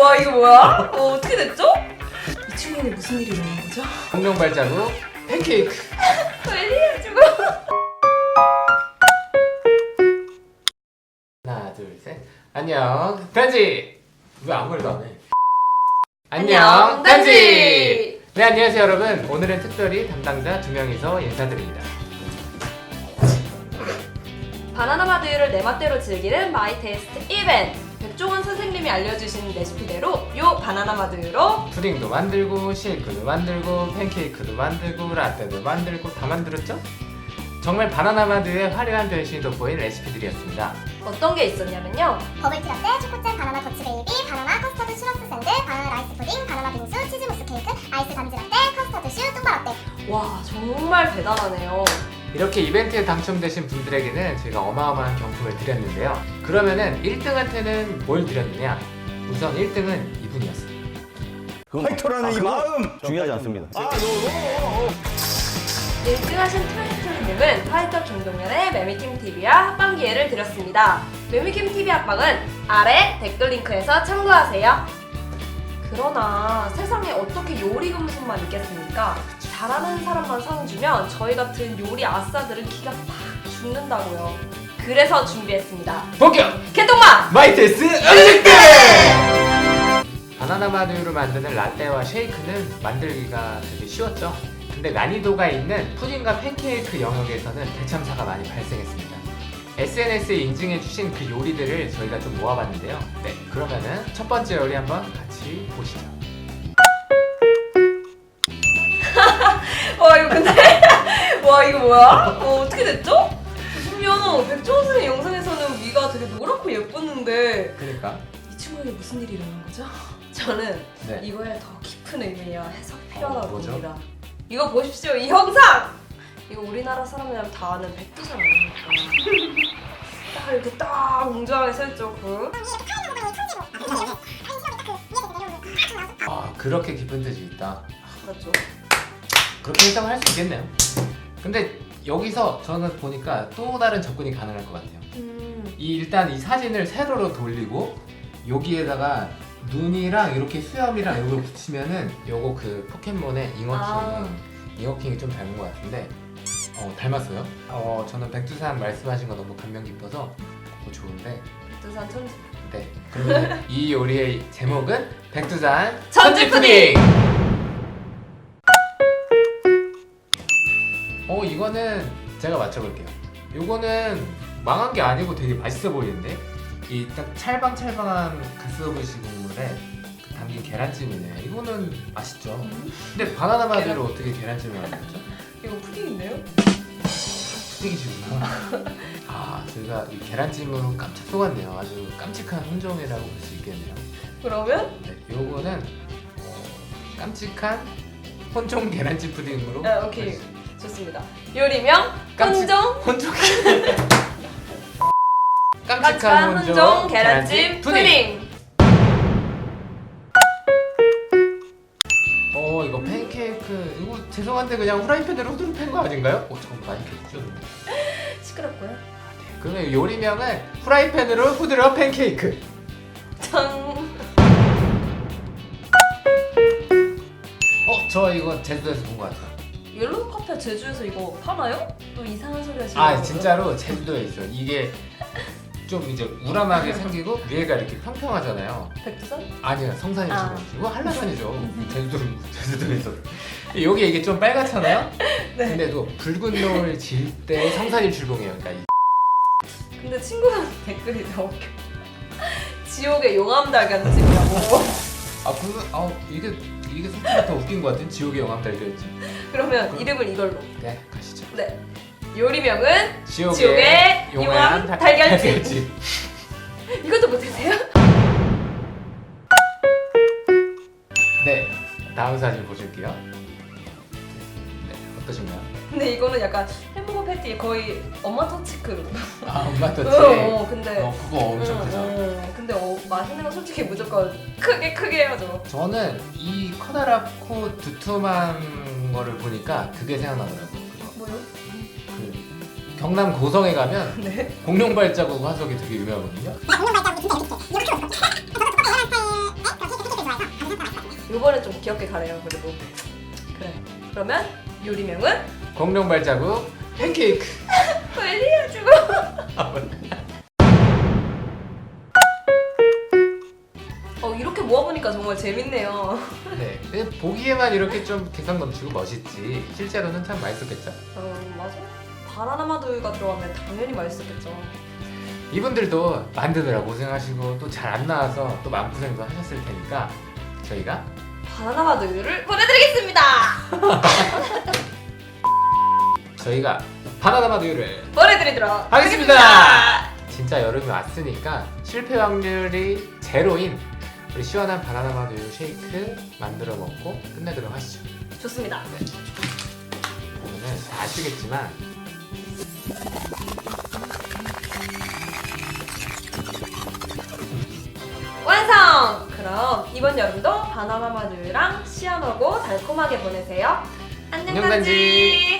와 이거 뭐야? 어, 어떻게 됐죠? 이 친구는 무슨 일이 일어난 거죠? 공룡 발자국 팬케이크. 웬일이야 지금? 하나 둘 셋. 안녕 단지. 왜 아무 말도 안 해? 안녕, 단지! 네 안녕하세요 여러분. 오늘은 특별히 담당자 두 명이서 인사드립니다. 바나나 마두유를 내 맛대로 즐기는 마이 테이스트 이벤트 백종원 선생님이 알려주신 레시피대로 요 바나나 마두유로 푸딩도 만들고 쉐이크도 만들고 팬케이크도 만들고 라떼도 만들고 다 만들었죠? 정말 바나나 마드의 화려한 변신이 돋보인 레시피들이었습니다. 어떤 게 있었냐면요 버블티 라떼, 초코잼, 바나나 더치 베이비, 바나나 커스터드 슈러스 샌드, 바나나 라이스 푸딩, 바나나 빙수, 치즈 무스 케이크, 아이스 감지 라떼, 커스터드 슈, 뚱바 라떼. 와 정말 대단하네요 이렇게 이벤트에 당첨되신 분들에게는 저희가 어마어마한 경품을 드렸는데요. 그러면은 1등한테는 뭘 드렸느냐? 우선 1등은 이분이었어요. 화이터라는 이 마음 중요하지 않습니다. 아, 요, 요, 요. 1등 하신 트윈트님은 파이터 김동현의 매미킴TV와 합방 기회를 드렸습니다 매미킴TV 합방은 아래 댓글 링크에서 참고하세요 그러나 세상에 어떻게 요리 금손만 있겠습니까? 잘하는 사람만 상 주면 저희 같은 요리 아싸들은 기가 팍 죽는다고요 그래서 준비했습니다 본격 개똥맛! 마이테스 음식들! 바나나 마두유를 만드는 라떼와 쉐이크는 만들기가 되게 쉬웠죠. 근데 난이도가 있는 푸딩과 팬케이크 영역에서는 대참사가 많이 발생했습니다. SNS에 인증해주신 그 요리들을 저희가 좀 모아봤는데요. 네, 그러면은 첫 번째 요리 한번 같이 보시죠. 와 이거 근데 와 이거 뭐야? 어, 어떻게 됐죠? 보시면 백종원 선생 영상에서는 위가 되게 노랗고 예뻤는데 그러니까 이 친구에게 무슨 일이 일어난 거죠? 저는 네. 이거에 더 깊은 의미와 해석이 필요하다고 어, 뭐죠? 봅니다. 이거 보십시오, 이 형상! 이거 우리나라 사람이라면 다 아는 백두산 아닙니까? 딱 이렇게 딱 웅장하게 써있죠, 그. 아 그렇게 깊은 뜻이 있다. 맞죠? 그렇게 해석을 할 수 있겠네요. 근데 여기서 저는 보니까 또 다른 접근이 가능할 것 같아요. 음, 이 일단 이 사진을 세로로 돌리고 여기에다가 눈이랑 이렇게 수염이랑 이걸 붙이면은 요거 그 포켓몬의 잉어킹 아. 잉어킹이 좀 닮은 것 같은데 어 닮았어요? 어 저는 백두산 말씀하신 거 너무 감명 깊어서 어, 좋은데 백두산 천지. 네 그러면 이 요리의 제목은 백두산 천지 푸딩! 어 이거는 제가 맞춰볼게요. 요거는 망한 게 아니고 되게 맛있어 보이는데 이 딱 찰방찰방한 가스오브시 국물에 그 담긴 계란찜이네. 이거는 맛있죠. 근데 바나나 마두로 어떻게 계란찜을 만들었죠? 이거 푸딩인데요? 푸딩이시구나. 아 저희가 이 계란찜으로 깜짝 속았네요. 아주 깜찍한 혼종이라고 볼 수 있겠네요. 그러면 네, 요거는 어, 깜찍한 혼종 계란찜 푸딩으로. 아, 오케이. 좋습니다. 요리명 깜찍- 혼종 혼종 깜찍한 혼종 계란찜 푸딩. 어 이거 팬케이크 이거 죄송한데 그냥 후라이팬으로 후드로 팬 거 아닌가요? 어 잠깐 많이 켰죠? 시끄럽고요. 그러면 요리명은 후라이팬으로 후드로 팬케이크 짠. 어저 이거 제주도에서 본 거 같아요 옐로우 카페 제주에서 이거 파나요? 또 이상한 소리 하시는 아 거죠? 진짜로 제주도에 있어 이게 좀 이제 우람하게 생기고 위에가 이렇게 평평하잖아요 백두산? 아니요 성산이 아. 이거 한라산이죠 제주도 제주도에서 여기 이게 좀 빨갛잖아요 네. 근데도 붉은 노을 질 때 성산이 출봉해요 그러니까 이 근데 친구가 댓글이 더 웃겨. 지옥의 용암달 같은 집이라고. 아 그거 아 이게 이게 솔직히 더 웃긴 것 같은 지옥의 영암 달걀집. 그러면 이름을 이걸로. 네 가시죠. 네. 요리명은 지옥의, 지옥의 용암 달- 달걀집. 이것도 못하세요? 네 다음 사진 보실게요. 네 어떠신가요? 근데 이거는 약간 햄버거 패티 거의 엄마 터치크로. 아 엄마 터치. 어, 근데. 어 그거 엄청 응, 크죠. 응. 근데 어, 맛있는 건 솔직히 무조건 크게 크게 해야죠. 저는 이 커다랗고 두툼한 거를 보니까 그게 생각나더라고요. 뭐요? 그 경남 고성에 가면 네. 공룡 발자국 화석이 되게 유명하거든요. 공룡 발자국이 진짜 이렇게 이렇게 이렇게 요번에 좀 귀엽게 가래요 그래도 그래 그러면 요리명은 공룡 발자국 팬케이크. 빨리 해주고 어 이렇게 모아보니까 정말 재밌네요 네. 근데 보기에만 이렇게 좀 개성 넘치고 멋있지. 실제로는 참 맛있었겠죠. 어 맞아 바나나 마두가 들어가면 당연히 맛있었겠죠 이분들도 만드느라 고생하시고 또 잘 안 나와서 또 마음고생도 하셨을 테니까 저희가 바나나 마두를 보내드리겠습니다 저희가 바나나 마두유를 보내드리도록 하겠습니다. 진짜 여름이 왔으니까 실패 확률이 제로인 우리 시원한 바나나 마두유 쉐이크 만들어 먹고 끝내도록 하시죠. 좋습니다 그러면 다 아시겠지만 완성! 그럼 이번 여름도 바나나 마두랑 시원하고 달콤하게 보내세요. 안녕 안녕, 단지. 음,